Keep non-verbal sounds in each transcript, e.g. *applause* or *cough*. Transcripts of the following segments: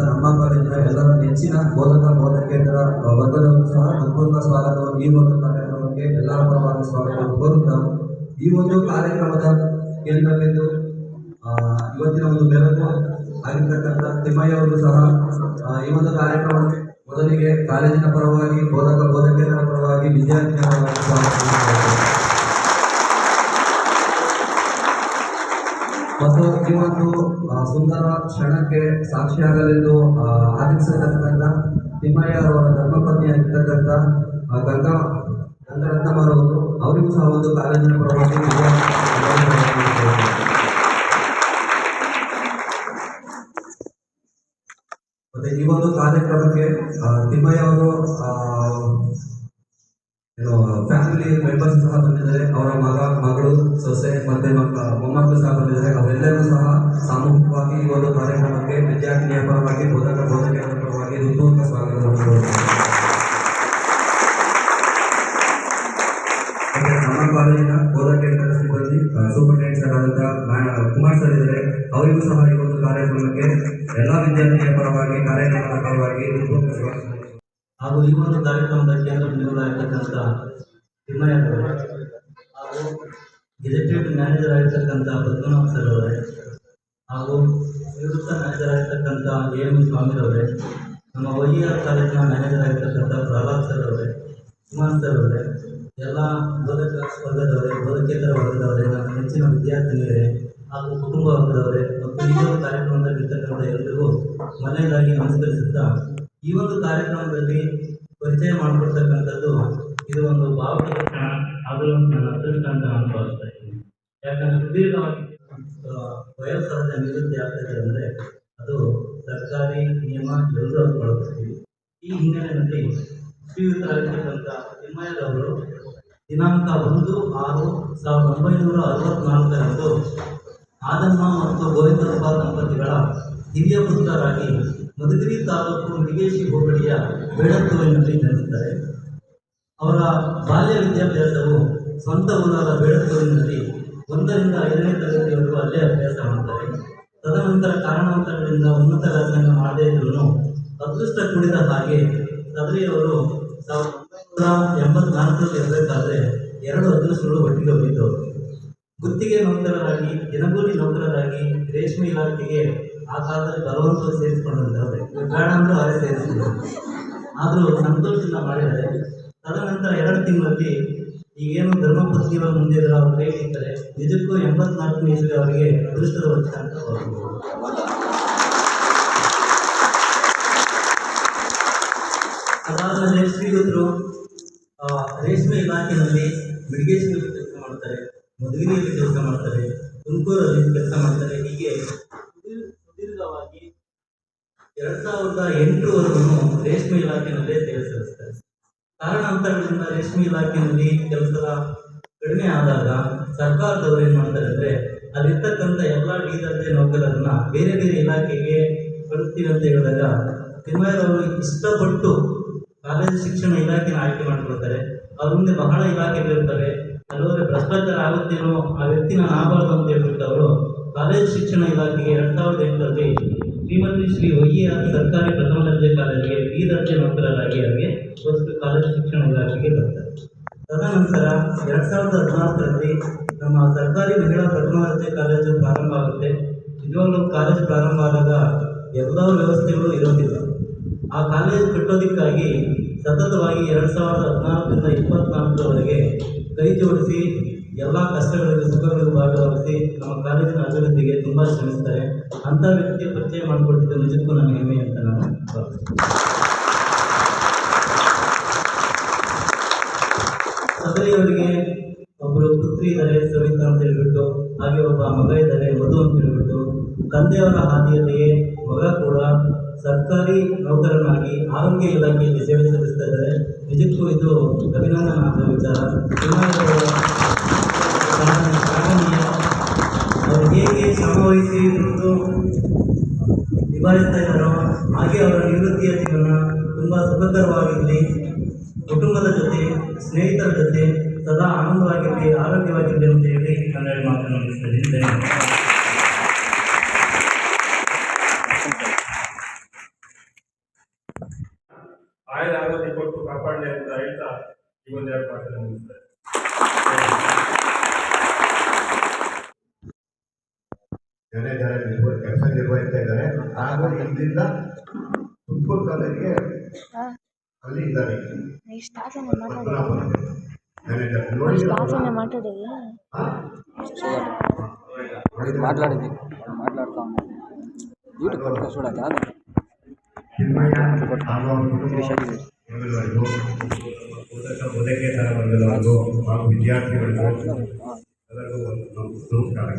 ನಮ್ಮ ಕಾಲೇಜಿನ ಎಲ್ಲರ ನೆಚ್ಚಿನ ಬೋಧಕ ಬೋಧಕೇತರ ವರ್ಗದವರು ಸಹ ಹೃತ್ಪೂರ್ವಕ ಸ್ವಾಗತವನ್ನು ಈ ಒಂದು ಕಾರ್ಯಕ್ರಮಕ್ಕೆ ಎಲ್ಲರ ಪರವಾಗಿ ಸ್ವಾಗತವನ್ನು ಕೋರುತ್ತಾ ಈ ಒಂದು ಕಾರ್ಯಕ್ರಮದ ಕೇಂದ್ರಬಿಂದು ಆ, ಇವತ್ತಿನ ಒಂದು ಬೆಳಕು ಆಗಿರ್ತಕ್ಕಂಥ ತಿಮ್ಮಯ್ಯವರು ಸಹ ಈ ಒಂದು ಕಾರ್ಯಕ್ರಮ ಮೊದಲಿಗೆ ಕಾಲೇಜಿನ ಪರವಾಗಿ ಬೋಧಕ ಬೋಧಕೇತರ ಪರವಾಗಿ ವಿದ್ಯಾರ್ಥಿಗಳ ಪರವಾಗಿ ಸ್ವಾಗತವನ್ನು ಕೋರುತ್ತೇನೆ. ಮತ್ತು ಈ ಸುಂದರ ಕ್ಷಣಕ್ಕೆ ಸಾಕ್ಷಿಯಾಗಲೆಂದು ಆಗಿಸತಕ್ಕಂಥ ತಿಮ್ಮಯ್ಯ ಅವರ ಧರ್ಮಪತ್ನಿಯಾಗಿರ್ತಕ್ಕಂಥ ಗಂಗಾ ಗಂಗಾ ಗಂಗರತ್ನಮ್ಮರವರು ಅವರಿಗೂ ಸಹ ಒಂದು ಕಾಲೇಜಿನ ಪರವಾಗಿ ಮತ್ತೆ ಈ ಒಂದು ಕಾರ್ಯಕ್ರಮಕ್ಕೆ ತಿಮ್ಮಯ್ಯ ಅವರು ಫ್ಯಾಮಿಲಿ ಮೆಂಬರ್ಸ್ ಸಹ ಬಂದಿದ್ದಾರೆ. ಅವರ ಮಗ ಮಗಳು ಸೊಸೆ ಮತ್ತೆ ಮಕ್ಕ ಮೊಮ್ಮಕ್ಕಳು ಸಹ ಬಂದಿದ್ದಾರೆ ಅವರೆಲ್ಲರೂ ಸಹ ಸಾಮೂಹಿಕವಾಗಿ ಈ ಒಂದು ಕಾರ್ಯಕ್ರಮಕ್ಕೆ ವಿದ್ಯಾರ್ಥಿನಿಯ ಪರವಾಗಿ ಬೋಧಕ ಬೋಧಕರ ಪರವಾಗಿ ಹೃತ್ಪೂರ್ವಕ ಸ್ವಾಗತವನ್ನು ಕೋರುತ್ತೇನೆ. ಮತ್ತೆ ನಮ್ಮ ಕಾಲೇಜಿನ ಬೋಧಕೇತರ ಸಿಬ್ಬಂದಿ ಸೂಪರಿಂಟೆಂಡೆಂಟ್ ಸರ್ ಆದಂಥ ಮ್ಯಾ- ಕುಮಾರ್ ಸರ್ ಇದ್ದಾರೆ ಅವರಿಗೂ ಸಹ ಈ ಒಂದು ಕಾರ್ಯಕ್ರಮಕ್ಕೆ ಎಲ್ಲ ವಿದ್ಯಾರ್ಥಿನಿಯ ಪರವಾಗಿ ಕಾರ್ಯಕ್ರಮದ ಪರವಾಗಿ ಹೃತ್ಪೂರ್ವಕ ಸ್ವಾಗತ ಹಾಗೂ ಈ ಒಂದು ಕಾರ್ಯಕ್ರಮದ ಕೇಂದ್ರ ಬಿಂದುಗಳಾಗಿರ್ತಕ್ಕಂಥ ತಿಮ್ಮಯ್ಯವರು ಹಾಗೂ ಗೆಜೆಟೆಡ್ ಮ್ಯಾನೇಜರ್ ಆಗಿರ್ತಕ್ಕಂಥ ಪದ್ಮನಾಭ ಸರ್ ಅವರೇ, ಹಾಗೂ ನಿವೃತ್ತ ಮ್ಯಾನೇಜರ್ ಆಗಿರ್ತಕ್ಕಂಥ ಎ ಎಂ ಸ್ವಾಮಿರವರೇ ನಮ್ಮ ವೈ ಆರ್ ಕಾಲೇಜಿನ ಮ್ಯಾನೇಜರ್ ಆಗಿರ್ತಕ್ಕಂಥ ಪ್ರಹ್ಲಾದ್ ಸರ್ ಅವರೇ, ಕುಮಾರ್ ಸರ್ ಅವರೇ, ಎಲ್ಲ ಬೋಧಕ ವರ್ಗದವರೇ, ಬೋಧಕೇತರ ವರ್ಗದವರೇ ನನ್ನ ನೆಚ್ಚಿನ ವಿದ್ಯಾರ್ಥಿನಿಯರೇ, ಹಾಗೂ ಕುಟುಂಬ ವರ್ಗದವರೇ, ಮತ್ತು ಈ ಒಂದು ಕಾರ್ಯಕ್ರಮದಲ್ಲಿ ಇರ್ತಕ್ಕಂಥ ಎಲ್ಲರಿಗೂ ಮನೆಯದಾಗಿ ನಮಸ್ಕರಿಸುತ್ತಾ, ಈ ಒಂದು ಕಾರ್ಯಕ್ರಮದಲ್ಲಿ ಒಂಬೈನೂರ ಅರವತ್ನಾಲ್ಕರಂದು ಆದಮ್ಮ ಮತ್ತು ಗೋವಿಂದಪ್ಪ ದಂಪತಿಗಳ ಹಿರಿಯ ಪುತ್ರರಾಗಿ ಮಧುಗಿರಿ ತಾಲೂಕು ವಿದೇಶಿ ಹೋಬಳಿಯ ಬೇಡತ್ತೂರಿನಲ್ಲಿ ನಡೆಯುತ್ತಾರೆ ಅವರ ಬಾಲ್ಯ ವಿದ್ಯಾಭ್ಯಾಸವು ಸ್ವಂತ ಊರಾದ ಬೇಡತ್ತೂರಿನಲ್ಲಿ ಒಂದರಿಂದ ಐದನೇ ತರಗತಿವರೆಗೂ ಅಲ್ಲೇ ಅಭ್ಯಾಸ ಮಾಡುತ್ತಾರೆ ತದನಂತರ ಕಾರಣಾಂತರಗಳಿಂದ ಉನ್ನತ ವ್ಯಾಸಂಗ ಮಾಡದೇ ಇದ್ರೂ ಅದೃಷ್ಟ ಕುಡಿದ ಹಾಗೆ ಸದರಿಯವರು ಸಾವಿರದ ಒಂಬೈನೂರ ಎಂಬತ್ನಾಲ್ಕರಲ್ಲಿ ಇರಬೇಕಾದ್ರೆ ಎರಡು ಅದೃಷ್ಟಗಳು ಒಟ್ಟಿಗೆ ಹೋಗಿದ್ದವು ಗುತ್ತಿಗೆ ನೌಕರರಾಗಿ ದಿನಗೂಲಿ ನೌಕರರಾಗಿ ರೇಷ್ಮೆ ಇಲಾಖೆಗೆ ಆ ಕಾಲದಲ್ಲಿ ಬಲವಂತರು ಸೇರಿಸಿಕೊಂಡಿದ್ದಾರೆ ಬೇಡ ಅಂದ್ರೆ ಅವರೇ ಸೇರಿಸಿದ್ರು. ಆದರೂ ಸಂತೋಷದಿಂದ ಮಾಡಿದ್ದಾರೆ. ತದನಂತರ ಎರಡು ತಿಂಗಳಲ್ಲಿ ಈಗೇನು ಧರ್ಮಪತ್ನಿಗಳ ಮುಂದೆ ಅವರು ಇದ್ದಾರೆ ನಿಜಕ್ಕೂ ಎಂಬತ್ನಾಲ್ಕನೇ ಇಸ್ವಿ ಅವರಿಗೆ ಅದೃಷ್ಟದ ವರ್ಷ ಅಂತ ಅದಾದಮೇಲೆ ಶ್ರೀಯುತರು ರೇಷ್ಮೆ ಇಲಾಖೆಯಲ್ಲಿ ಮಿಡಿಗೇಶನಲ್ಲಿ ಕೆಲಸ ಮಾಡ್ತಾರೆ ಮಧುಗಿರಿಯಲ್ಲಿ ಕೆಲಸ ಮಾಡ್ತಾರೆ ತುಮಕೂರಲ್ಲಿ ಕೆಲಸ ಮಾಡ್ತಾರೆ ಹೀಗೆ ಸುದೀರ್- ಸುದೀರ್ಘವಾಗಿ ಎರಡ್ ಸಾವಿರದ ಎಂಟರವರೆಗೂ ರೇಷ್ಮೆ ಇಲಾಖೆಯಲ್ಲೇ ಸೇವೆ ಸಲ್ಲಿಸ್ತಾರೆ ಕಾರಣಾಂತರಗಳಿಂದ ರೇಷ್ಮೆ ಇಲಾಖೆಯಲ್ಲಿ ಕೆಲಸ ಕಡಿಮೆ ಆದಾಗ ಸರ್ಕಾರದವರು ಏನು ಮಾಡ್ತಾರೆ ಅಂದರೆ ಅಲ್ಲಿರ್ತಕ್ಕಂಥ ಎಲ್ಲ ಡಿ ನೌಕರರನ್ನ ಬೇರೆ ಬೇರೆ ಇಲಾಖೆಗೆ ಕಳಿಸ್ತೀವಿ ಅಂತ ಹೇಳಿದಾಗ ತಿಮ್ಮಯ್ಯರವರು ಇಷ್ಟಪಟ್ಟು ಕಾಲೇಜು ಶಿಕ್ಷಣ ಇಲಾಖೆನ ಆಯ್ಕೆ ಮಾಡ್ಕೊಳ್ತಾರೆ. ಅವ್ರ ಮುಂದೆ ಬಹಳ ಇಲಾಖೆಗಳಿರ್ತವೆ. ಕೆಲವೊಂದು ಭ್ರಷ್ಟಾಚಾರ ಆಗುತ್ತೇನೋ ಆ ವ್ಯಕ್ತಿನ ಆಗಬಾರ್ದು ಅಂತ ಹೇಳ್ಬಿಟ್ಟು ಅವರು ಕಾಲೇಜು ಶಿಕ್ಷಣ ಇಲಾಖೆಗೆ ಎರಡು ಸಾವಿರದ ಎಂಟರಲ್ಲಿ ಶ್ರೀಮತಿ ಶ್ರೀ ವೈಯ ಸರ್ಕಾರಿ ಪ್ರಥಮ ದರ್ಜೆ ಕಾಲೇಜಿಗೆ ಬಿ ದರ್ಜೆ ನೌಕರರಾಗಿ ಅವರಿಗೆ ವಸ್ತು ಕಾಲೇಜು ಶಿಕ್ಷಣ ಇಲಾಖೆಗೆ ಬರ್ತಾರೆ ತದನಂತರ ಎರಡು ಸಾವಿರದ ಹದಿನಾಲ್ಕರಲ್ಲಿ ನಮ್ಮ ಸರ್ಕಾರಿ ಮಹಿಳಾ ಪ್ರಥಮ ದರ್ಜೆ ಕಾಲೇಜು ಪ್ರಾರಂಭ ಆಗುತ್ತೆ. ನಿಜವಾಗ್ಲೂ ಕಾಲೇಜು ಪ್ರಾರಂಭ ಆದಾಗ ಎಲ್ಲ ವ್ಯವಸ್ಥೆಗಳು ಇರೋದಿಲ್ಲ. ಆ ಕಾಲೇಜು ಕಟ್ಟೋದಕ್ಕಾಗಿ ಸತತವಾಗಿ ಎರಡು ಸಾವಿರದ ಹದಿನಾಲ್ಕರಿಂದ ಇಪ್ಪತ್ನಾಲ್ಕರವರೆಗೆ ಕೈ ಜೋಡಿಸಿ ಎಲ್ಲ ಕಷ್ಟಗಳಿಗೂ ಸುಖಗಳಿಗೂ ಭಾಗವಹಿಸಿ ನಮ್ಮ ಕಾಲೇಜಿನ ಅಭಿವೃದ್ಧಿಗೆ ತುಂಬ ಶ್ರಮಿಸ್ತಾರೆ. ಅಂಥ ವ್ಯಕ್ತಿಯ ಪರಿಚಯ ಮಾಡಿಕೊಟ್ಟಿದ್ದು ನಿಜಕ್ಕೂ ನನ್ನ ಹೆಮ್ಮೆ ಅಂತ ನಾನು ಸದರಿಯವರಿಗೆ ಒಬ್ಬರು ಪುತ್ರಿ ಇದ್ದಾರೆ, ಸವಿತಾ ಅಂತ ಹೇಳ್ಬಿಟ್ಟು, ಹಾಗೆ ಒಬ್ಬ ಮಗ ಇದ್ದಾರೆ, ಮಧು ಅಂತ ಹೇಳ್ಬಿಟ್ಟು, ತಂದೆಯವರ ಹಾದಿಯಲ್ಲಿಯೇ ಮಗ ಕೂಡ ಸರ್ಕಾರಿ ನೌಕರನಾಗಿ ಆರೋಗ್ಯ ಇಲಾಖೆಯಲ್ಲಿ ಸೇವೆ ಸಲ್ಲಿಸ್ತಾ ಇದ್ದಾರೆ. ನಿಜಕ್ಕೂ ಇದು ಅಭಿನಂದನಾರ್ಹ ವಿಚಾರ. ನಿಭಾಯಿಸ್ತಾ ಇದ್ದಾರೋ, ಹಾಗೆ ಅವರ ನಿವೃತ್ತಿಯ ಜೀವನ ತುಂಬ ಸುಖಕರವಾಗಿರಲಿ. ಕುಟುಂಬದ ಜೊತೆ, ಸ್ನೇಹಿತರ ಜೊತೆ ಸದಾ ಆನಂದವಾಗಿರಲಿ, ಆರೋಗ್ಯವಾಗಿರಲಿ ಅಂತ ಹೇಳಿ ಕನ್ನಡ ಮಾತನ್ನು ಮುಗಿಸ್ತಾ ಧನ್ಯವಾದ ಕಾಪಾಡಲಿ ಅಂತ ಹೇಳ್ತಾ ಈ ಒಂದೆರಡು ಮಾತನ್ನು ಮುಗಿಸ್ತಾರೆ ಜನ ಜನ ನಿರ್ವ ಕೆಲಸ ನಿರ್ವಹಿಸ್ತಾ ಇದ್ದಾರೆ ಹಾಗೂ ಇಲ್ಲಿಂದ ತುಮಕೂರು ಕಾಲೇಜಿಗೆ ಅಲ್ಲಿ ಇದ್ದಾರೆ ಇಷ್ಟು ಆಸನೆ ಮಾತಾಡೋದು ಪದ್ಮನಾಭ ಮ್ಯಾನೇಜರ್ ನೋಡಿ ಇಷ್ಟು ಆಸನೆ ಮಾತಾಡೋದು మాట్లాడింది మాట్లాడుతా ఉన్నాను యూట్యూబ్ పట్టుకో చూడక ಚಿನ್ಮಯ ಹಾಗೂ ಅವರ ಕುಟುಂಬ ವರ್ಗದವರಿಗೂ ಬೋಧಕ ಬೋಧಕೇತರ ವರ್ಗದವರಿಗೂ ಹಾಗೂ ವಿದ್ಯಾರ್ಥಿಗಳಿಗೂ ಎಲ್ಲರಿಗೂ ಒಂದು ನಮಸ್ಕಾರ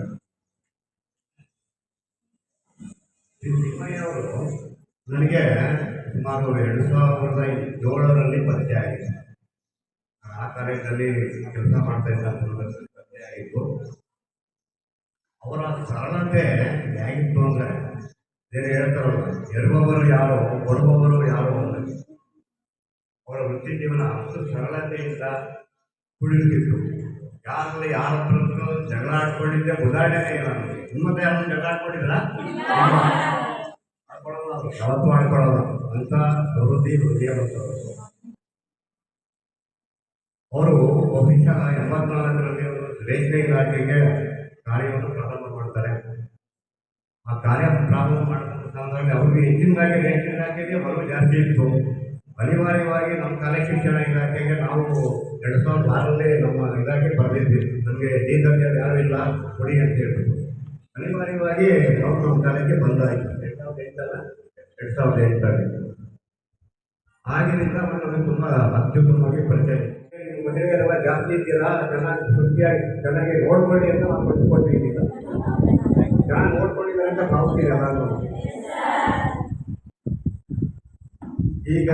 ಶ್ರೀ ನನಗೆ ಸುಮಾರು ಎರಡು ಸಾವಿರದ ಏಳರಲ್ಲಿ ಪರಿಚಯ ಆಗಿದೆ ಆ ಕಾರ್ಯದಲ್ಲಿ ಕೆಲಸ ಮಾಡ್ತಾ ಇದ್ದ ಪತ್ತೆ ಆಗಿತ್ತು ಅವರ ಸರಳತೆ ಹೇಗಿತ್ತು ಅಂದರೆ ಬೇರೆ ಹೇಳ್ತಾರಲ್ಲ, ಎರುವವರು ಯಾರೋ, ಬರುವವರು ಯಾರೋ ಅಂದರೆ ಅವರ ವೃತ್ತಿ ಜೀವನ ಅಷ್ಟು ಸರಳತೆಯಿಂದ ಕುಡಿಯುತ್ತಿತ್ತು ಯಾರಲ್ಲಿ ಯಾರ ಜಗಳ ಆಡ್ಕೊಂಡಿದ್ದೆ ಉದಾಹರಣೆ ಇಲ್ಲ ನಿಮ್ಮತ್ತೆ ಯಾರು ಜಗಳ ಆಡ್ಕೊಂಡಿದ್ರ? ಆಡ್ಕೊಳ್ಳೋದು ಅದು ಯಾವತ್ತೂ ಆಡ್ಕೊಳ್ಳೋದು ಅಂತ ಪ್ರವೃತ್ತಿ ಹೃದಯವಂತವರು ಅವರು ಬಹುಶಃ ಎಂಬತ್ನಾಲ್ಕರಲ್ಲಿ ಅವರು ರೇಷ್ಮೆ ಇಲಾಖೆಗೆ ಕಾರ್ಯವನ್ನು ಪ್ರಾರಂಭ ಮಾಡ್ತಾರೆ. ಆ ಕಾರ್ಯ ಪ್ರಾರಂಭ ಮಾಡಿದ ಸಂದರ್ಭದಲ್ಲಿ ಅವ್ರಿಗೆ ಹೆಚ್ಚಿನದಾಗಿ ರೇಷ್ಮೆ ಇಲಾಖೆಗೆ ಒಲವು ಜಾಸ್ತಿ ಇತ್ತು. ಅನಿವಾರ್ಯವಾಗಿ ನಮ್ಮ ಕಾಲೇಜ್ ಶಿಕ್ಷಣ ಇಲಾಖೆಗೆ ನಾವು ಎರಡು ಸಾವಿರದ ಆರರಲ್ಲಿ ನಮ್ಮ ಇಲಾಖೆ ಬರೆದಿದ್ವಿ ನಮಗೆ ಡಿ ದರ್ಜೆಯಲ್ಲಿ ಯಾರೂ ಇಲ್ಲ, ಕೊಡಿ ಅಂತ ಹೇಳ್ಬಿಟ್ಟು. ಅನಿವಾರ್ಯವಾಗಿ ನಾವು ನಮ್ಮ ಕಾಲೇಜಿಗೆ ಬಂದಾಯಿತು. ಎರಡು ಸಾವಿರದ ಎಂಟಲ್ಲ? ಎರಡು ಸಾವಿರದ ಎಂಟರಲ್ಲಿ. ಆಗಿನಿಂದ ನಮಗೆ ತುಂಬ ಅತ್ಯುತ್ತಮವಾಗಿ ಪರಿಚಯ ಮಹಿಳೆಯರೆಲ್ಲ ಜಾಸ್ತಿ ಇದ್ದೀರಾ? ಚೆನ್ನಾಗಿ ಶುಚಿಯಾಗಿ ಚೆನ್ನಾಗಿ ನೋಡ್ಕೊಳ್ಳಿ ಅಂತ ನಾವು ಕೊಟ್ಟಿದ್ದೀವಿ ಈಗ ಚೆನ್ನಾಗಿ ನೋಡ್ಕೊಂಡಿದ್ದಾರೆ ಅಂತ ಭಾವಿಸ್ತೀವಿ ಎಲ್ಲರೂ ಈಗ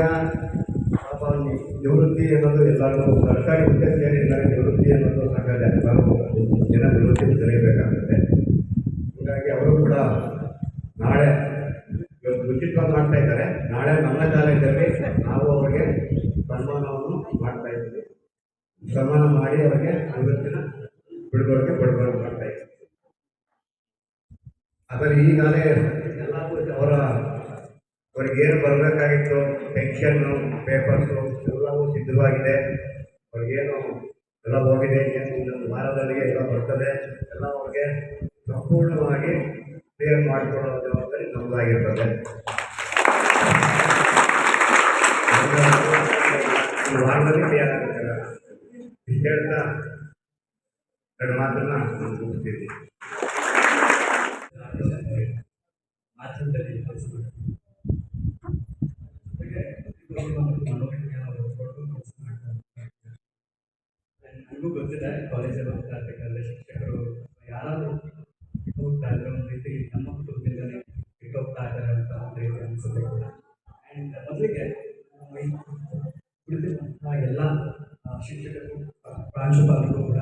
ನಿವೃತ್ತಿ ಅನ್ನೋದು ಎಲ್ಲರಿಗೂ ಸರ್ಕಾರಿ ಹುದ್ದೆ ಸೇರಿ ಎಲ್ಲರಿಗೂ ನಿವೃತ್ತಿ ಅನ್ನೋದು ಸಹಜ ಎಲ್ಲರೂ ಜನ ನಿವೃತ್ತಿ ಹಾಗಾಗಿ ಹೀಗಾಗಿ ಅವರು ಕೂಡ ನಾಳೆ ಇವತ್ತು ಉಚಿತವಾಗಿ ಮಾಡ್ತಾ ಇದ್ದಾರೆ. ನಾಳೆ ನಮ್ಮ ಕಾಲೇಜಲ್ಲಿ ನಾವು ಅವರಿಗೆ ಸನ್ಮಾನವನ್ನು ಮಾಡ್ತಾ ಇದ್ದೀವಿ. ಸನ್ಮಾನ ಮಾಡಿ ಅವರಿಗೆ ನಿವೃತ್ತಿನ ಬಿಡುಗಡೆ ಬಿಡುಗಡೆ ಮಾಡ್ತಾ ಇದ್ದೀವಿ. ಆದರೆ ಈಗಾಗಲೇ ಅವ್ರಿಗೆ ಏನು ಬರಬೇಕಾಗಿತ್ತು, ಪೆನ್ಷನ್ನು, ಪೇಪರ್ಸು, ಎಲ್ಲವೂ ಸಿದ್ಧವಾಗಿದೆ. ಅವ್ರಿಗೇನು ಎಲ್ಲ ಹೋಗಿದೆ, ಏನು ಇನ್ನೊಂದು ವಾರದಲ್ಲಿ ಎಲ್ಲ ಬರ್ತದೆ. ಎಲ್ಲ ಅವ್ರಿಗೆ ಸಂಪೂರ್ಣವಾಗಿ ಕ್ಲಿಯರ್ ಮಾಡಿಕೊಡೋ ಜವಾಬ್ದಾರಿ ನಮ್ಮದಾಗಿರ್ತದೆ ಒಂದು ವಾರದಲ್ಲಿ ಕ್ಲಿಯರ್ ಆಗುತ್ತೆ ಇಷ್ಟು ಹೇಳ್ತಾ ಎರಡು ಮಾತನ್ನ ನಾನು ಮುಗಿಸ್ತೀನಿ ಜೊತೆಗೆ ಇದು ಒಂದು ಮನೋರಂಜನೆಯನ್ನು ಕೊಟ್ಟು ಕೆಲಸ ಮಾಡ್ತಾರೆ ನನಗೂ ಗೊತ್ತಿದೆ ಕಾಲೇಜಲ್ಲಿ ಹೋಗ್ತಾ ಇರ್ಬೇಕಾದ್ರೆ ಶಿಕ್ಷಕರು ಯಾರಾದರೂ ಹೋಗ್ತಾ ಇದ್ರೆ ಒಂದು ರೀತಿ ನಮ್ಮ ಕುಟುಂಬದಿಂದಲೇ ಬಿಟ್ಟು ಹೋಗ್ತಾ ಇದ್ದಾರೆ ಅಂತ ಒಂದು ರೀತಿ ಅನಿಸುತ್ತೆ ಕೂಡ. ಆ್ಯಂಡ್ ಮೊದಲಿಗೆ ಕುಳಿತಿರುವಂತಹ ಎಲ್ಲ ಶಿಕ್ಷಕರು ಪ್ರಾಂಶುಪಾಲರು ಕೂಡ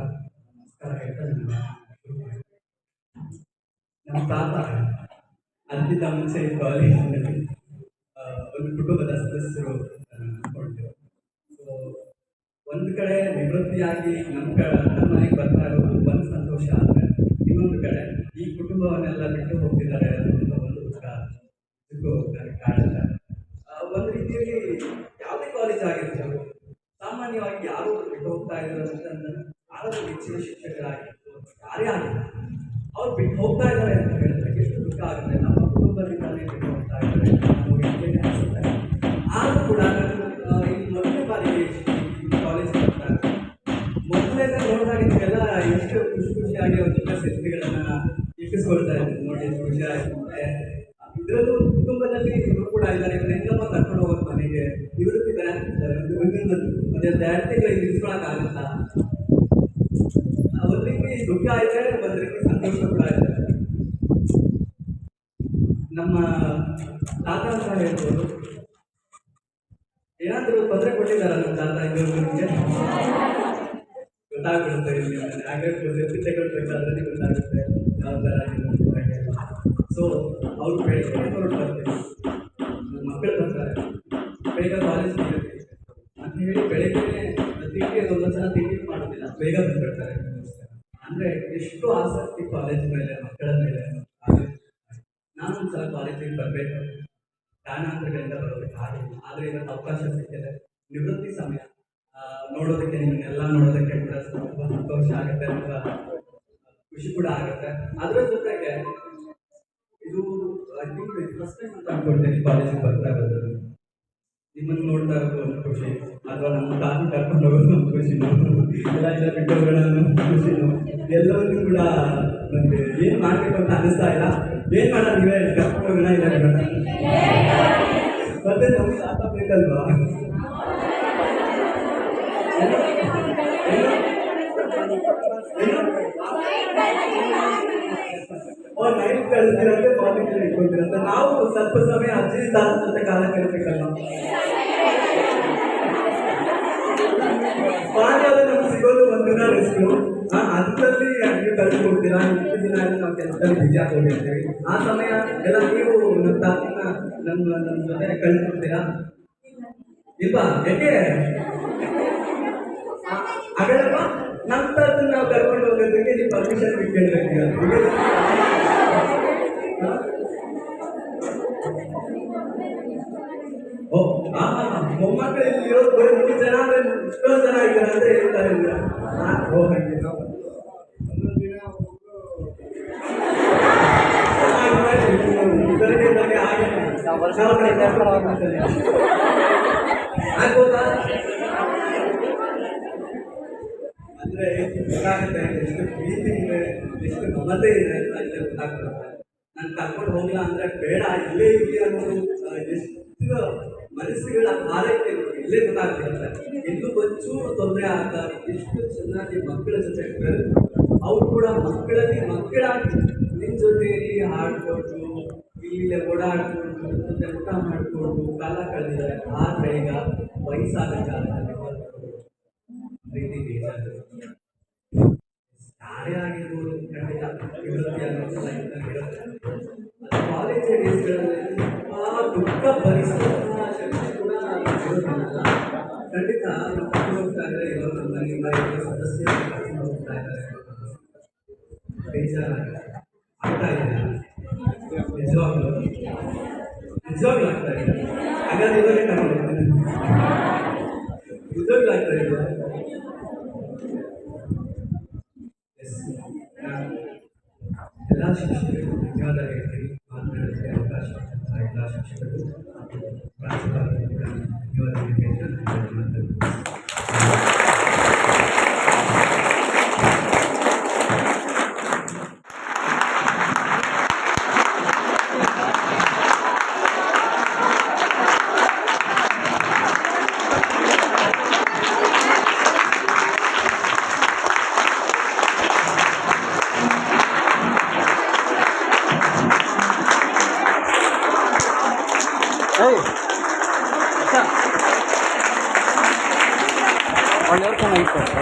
ನಮಸ್ಕಾರ ಹೇಳ್ತಾ ನಮ್ಮ ತಾತ ಅಂತಿದ್ದ ಮುಂಚೆ ಕಾಲೇಜಿನಲ್ಲಿ ಆ, ಒಂದು ಕುಟುಂಬದ ಸದಸ್ಯರು ಅಂದ್ಕೊಂಡಿದ್ರು ಸೊ ಒಂದು ಕಡೆ ನಿವೃತ್ತಿಯಾಗಿ ನಮ್ಮ ಕ ನಮ್ಮ ಮನೆಗೆ ಬರ್ತಾ ಇರೋದು ಒಂದು ಸಂತೋಷ ಆದರೆ ಇನ್ನೊಂದು ಕಡೆ ಈ ಕುಟುಂಬವನ್ನೆಲ್ಲ ಬಿಟ್ಟು ಹೋಗ್ತಿದ್ದಾರೆ. ಮುಂದಿನ ಮತ್ತೆ ಅವರಿಗೆ ದುಃಖ ಇದೆ ಒಂದು ರೀತಿ ಸಂತೋಷ ಕೂಡ ಇದೆ ನಮ್ಮ ತಾತ ಅಂತ ಹೇಳ್ಬೋದು. ಏನಾದರೂ ತೊಂದರೆ ಕೊಟ್ಟಿದ್ದಾರ ನಮ್ಮ ತಾತ ಇದ್ದವ್ರು ನಿಮಗೆ? ಗೊತ್ತಾಗ್ಬಿಡುತ್ತೆ ಇಲ್ಲಿ ಆಗಬೇಕು ತಗೊಳ್ಬೇಕಾದ್ರೆ ಗೊತ್ತಾಗುತ್ತೆ. ಯಾವ ಥರ ಸೊ ಅವ್ರು ಬೆಳೆಸ್ಕೊಂಡು ಹೊರಟು ಬರ್ತಾರೆ ಬೇಗ ಬಂದ್ಬಿಡ್ತಾರೆ ಅಂದರೆ ಎಷ್ಟು ಆಸಕ್ತಿ ಕಾಲೇಜ್ ಮೇಲೆ, ಮಕ್ಕಳ ಮೇಲೆ. ನಾನು ಒಂದ್ಸಲ ಕಾಲೇಜಿಗೆ ಬರಬೇಕು. ಕಾರಣಾಂತರಗಳಿಂದ ಬರಬೇಕು ಆಗಿಲ್ಲ ಆದರೆ ಇವತ್ತು ಅವಕಾಶ ಸಿಕ್ಕಿದೆ. ನಿವೃತ್ತಿ ಸಮಯ. ನೋಡೋದಕ್ಕೆ ನಿಮ್ಮನ್ನೆಲ್ಲ ನೋಡೋದಕ್ಕೆ ಕೂಡ ತುಂಬ ಸಂತೋಷ ಆಗುತ್ತೆ ಅಂತ ಖುಷಿ ಕೂಡ ಆಗುತ್ತೆ. ಅದರ ಜೊತೆಗೆ ಇದು ಐ ಫಸ್ಟ್ ಟೈಮ್ ಅಂತ ಅನ್ಕೊಳ್ತೀನಿ ಕಾಲೇಜಿಗೆ ಬರ್ತಾ ಇರೋದು ನಿಮ್ಮನ್ನು ನೋಡ್ತಾ ಒಂದು ಖುಷಿ. ಅಥವಾ ನಮ್ಮ ತಾನು ಕರ್ಕೊಂಡು ಹೋಗೋದು ಒಂದು ಖುಷಿ. ಎಲ್ಲ ಎಲ್ಲ ಬಿಟ್ಟು ಹೋಗೋಣ ಅನ್ನೋ ಖುಷಿನು ಎಲ್ಲವನ್ನೂ ಕೂಡ ನನಗೆ ಏನು ಮಾಡಬೇಕು ಅಂತ ಅನಿಸ್ತಾ ಇಲ್ಲ. ಏನು ಮಾಡೋಣ ನೀವೇ? ಕರ್ಕೊಂಡು ಹೋಗೋಣ ಇಲ್ಲ ಬಿಡೋಣ ಮತ್ತೆ ನಮ್ಗೆ ಆತ ಬೇಕಲ್ವಾ ಏನು? ಅವ್ರು ನೈಟ್ ಕಳಿಸ್ತಿರಂತೆ ಕಾಲೇಜಲ್ಲಿ ಇಟ್ಕೊಳ್ತಿರಂತೆ ನಾವು ಸ್ವಲ್ಪ ಸಮಯ ಅಜ್ಜಿ ತಾತ ಜೊತೆ ಕಾಲ ಕಳಿಬೇಕಲ್ಲ ಪಾಂಡ್ಯಾದಲ್ಲಿ ನಮ್ಗೆ ಸಿಗೋದು ಒಂದಿನ ರಿಸ್ಕು ಅದರಲ್ಲಿ ನೀವು ಕಳ್ಸಿ ಕೊಡ್ತೀರಾ? ಇಷ್ಟು ದಿನ ಎಲ್ಲ ನಾವು ಕೆಲಸದಲ್ಲಿ ಬಿಜಿ ಹಾಕೊಂಡಿರ್ತೀವಿ ಆ ಸಮಯ ಎಲ್ಲ ನೀವು ನಮ್ಮ ತಾತನ ನಮ್ಮ ನಮ್ಮ ಜೊತೆ ಕಳ್ಸಿಕೊಡ್ತೀರಾ? ಇಲ್ವಾ? ಯಾಕೆ ಹಾಗಾದಪ್ಪ ಹೋಗೋದಕ್ಕೆ ನೀವು ಪರ್ಮಿಷನ್ ಕೇಳಬೇಕು ಓ ಆ ಮೊಮ್ಮಕ್ಕಳು ಇಲ್ಲಿ ಇರೋದು ಬರೀ ಮೂರು ಜನ ಅಂದ್ರೆ ಇಷ್ಟೊಂದು ಜನ ಇದ್ದಾರೆ ಅಂತ ಹೇಳ್ತಾರೆ ಇವ್ರು. ಆ, ಓ ಹಾಗೆ ಒಂದೊಂದು ದಿನ ಒಬ್ಬೊಬ್ರು ಹಾಗೆ ಮಾಡಿ, ಇಬ್ಬರಿಗೆ ಇದ್ದಾಗೆ ಹಾಗೆ ಮಾಡಿ. ನಾವು ಕಡೆ ಕರ್ಕೊಂಡು ಹೋಗ್ತಾರೆ. ಆಗ್ಬೋದಾ ಅಂದ್ರೆ ಗೊತ್ತಾಗುತ್ತೆ ಎಷ್ಟು ಪ್ರೀತಿ ಇದೆ ಎಷ್ಟು ಮಮತೆ ಇದೆ ಅಂತ ಇಲ್ಲೇ ಗೊತ್ತಾಗ್ತದೆ. ನಾನು ಕರ್ಕೊಂಡು ಹೋಗಲ್ಲ ಅಂದ್ರೆ ಬೇಡ, ಇಲ್ಲೇ ಇರಲಿ ಅನ್ನೋದು ಎಷ್ಟು ಮನಸ್ಸುಗಳ ಆರೈಕೆ ಇಲ್ಲೇ ಗೊತ್ತಾಗ್ತಿರುತ್ತೆ. ಎಲ್ಲೂ ಒಂಚೂರು ತೊಂದರೆ ಆಗ ಎಷ್ಟು ಚೆನ್ನಾಗಿ ಮಕ್ಕಳ ಜೊತೆ ಬೆರೆತು ಅವ್ರು ಕೂಡ ಮಕ್ಕಳಲ್ಲಿ ಮಕ್ಕಳಾಗಿ ನಿನ್ನ ಜೊತೆಯಲ್ಲಿ ಹಾಡ್ಕೊಂಡು ಇಲ್ಲೇ ಓಡಾಡ್ಕೊಂಡು ಜೊತೆ ಊಟ ಮಾಡ್ಕೊಂಡು, ಕಾಲ ಕಳೆದಿದ್ದಾರೆ. ಆದ್ರೆ ಈಗ ವಯಸ್ಸಾದ ಕಾಲ ಪ್ರೀತಿ ಬೇಜಾರು. ಯಾರೇ ಆಗಿರ್ಬೋದು ಖಂಡಿತ ಕಾಲೇಜ್ ಡೇಸ್ಗಳಲ್ಲಿ ಆ ದುಃಖ ಭರಿಸುವಂತಹ ಶಕ್ತಿ ಕೂಡ ಇರೋದಿಲ್ಲ ಖಂಡಿತ ಕರ್ಕೊಂಡು ಹೋಗ್ತಾ ಇದ್ದಾರೆ ಇವರು ನಮ್ಮ ಮನೆಯಿಂದ ಇರೋ ಸದಸ್ಯರು ಹೋಗ್ತಾ ಇದ್ದಾರೆ. ಬೇಜಾರಾಗಿದೆ ಆಗ್ತಾ ಇದೆ. ಹಾಗಾದ್ರೆ ನಿಜವಾಗ್ಲೂ ಆಗ್ತಾ ಎಲ್ಲ ಶಿಕ್ಷಕರಿಗೂ ಧನ್ಯವಾದ ಹೇಳ್ತೀನಿ ಮಾತನಾಡೋದಕ್ಕೆ ಅವಕಾಶ ಕೊಟ್ಟಂತಹ ಎಲ್ಲ ಶಿಕ್ಷಕರು ಹಾಗೂ ಪ್ರಾಂಶುಪಾಲರು ಕೂಡ ಧನ್ಯವಾದ 아,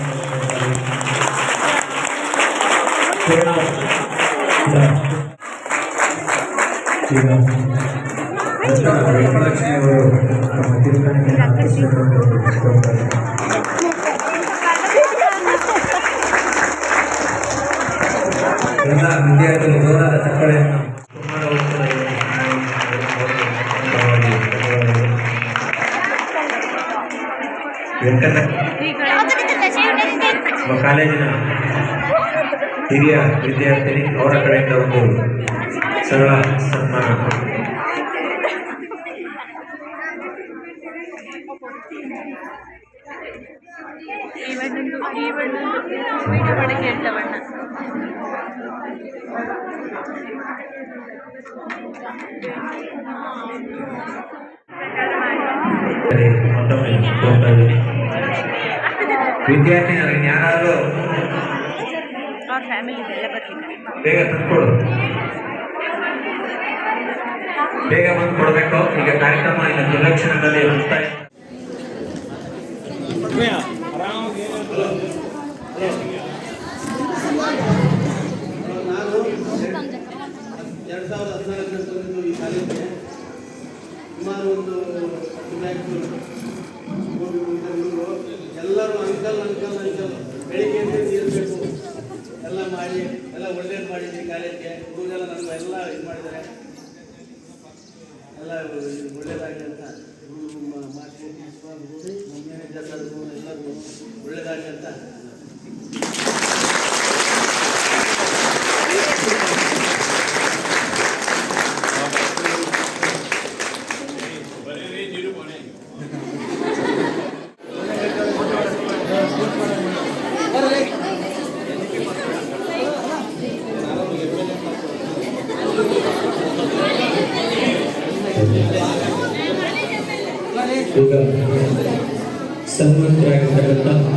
ಹಿರಿಯ ವಿದ್ಯಾರ್ಥಿನಿ ಅವರ ಕಡೆಯಿಂದ ಒಂದು ಸರಳ ಸನ್ಮಾನ ಈ ಬಣ್ಣದ್ದು ಈ ಬಣ್ಣದ್ದು ವಿಡಿಯೋ ಮಾಡಕ್ಕೆ ಹೇಳ್ತ ಬಣ್ಣ ಮತ್ತೊಮ್ಮೆ ಹೋಗ್ತಾ ಇದ್ದೀನಿ ವಿದ್ಯಾರ್ಥಿನಿಯರಿಗೆ ಯಾರಾದರೂ ಅವ್ರ ಫ್ಯಾಮಿಲಿ ಎಲ್ಲ ಬರ್ಲಿಕ್ಕೆ ಬೇಗ ತಂದ್ಕೊಡು. ಬೇಗ ಬಂದು ಕೊಡಬೇಕು ಈಗ ಕಾರ್ಯಕ್ರಮ ಈಗ ದುರ್ಲಕ್ಷಣದಲ್ಲಿ ಹೋಗ್ತಾ ಎರಡು ಸಾವಿರದ ಹದಿನಾಲ್ಕರಲ್ಲಿ ಬಂದಿದ್ದು ಈ ಕಾಲಕ್ಕೆ ಸುಮಾರು ಒಂದು ಎಲ್ಲರೂ ಅಂಕಲ್ ಅಂಕಲ್ ಅಂಕಲ್ ಬೆಳಿಗ್ಗೆಯಿಂದ ಸೇರಬೇಕು ಎಲ್ಲ ಮಾಡಿ ಎಲ್ಲ ಒಳ್ಳೇದು ಮಾಡಿದ್ವಿ ಕಾಲೇಜಿಗೆ. ಹುಡುಗರೆಲ್ಲ ನಮ್ಮ ಎಲ್ಲ ಇದು ಮಾಡಿದ್ದಾರೆ. ಎಲ್ಲ ಒಳ್ಳೇದಾಗಲಿ ಅಂತ. ಎಲ್ಲರಿಗೂ ಒಳ್ಳೇದಾಗಲಿ ಅಂತ. *laughs* ಸನ್ಮಾನಿತರಾಗಿರ್ತಕ್ಕಂಥ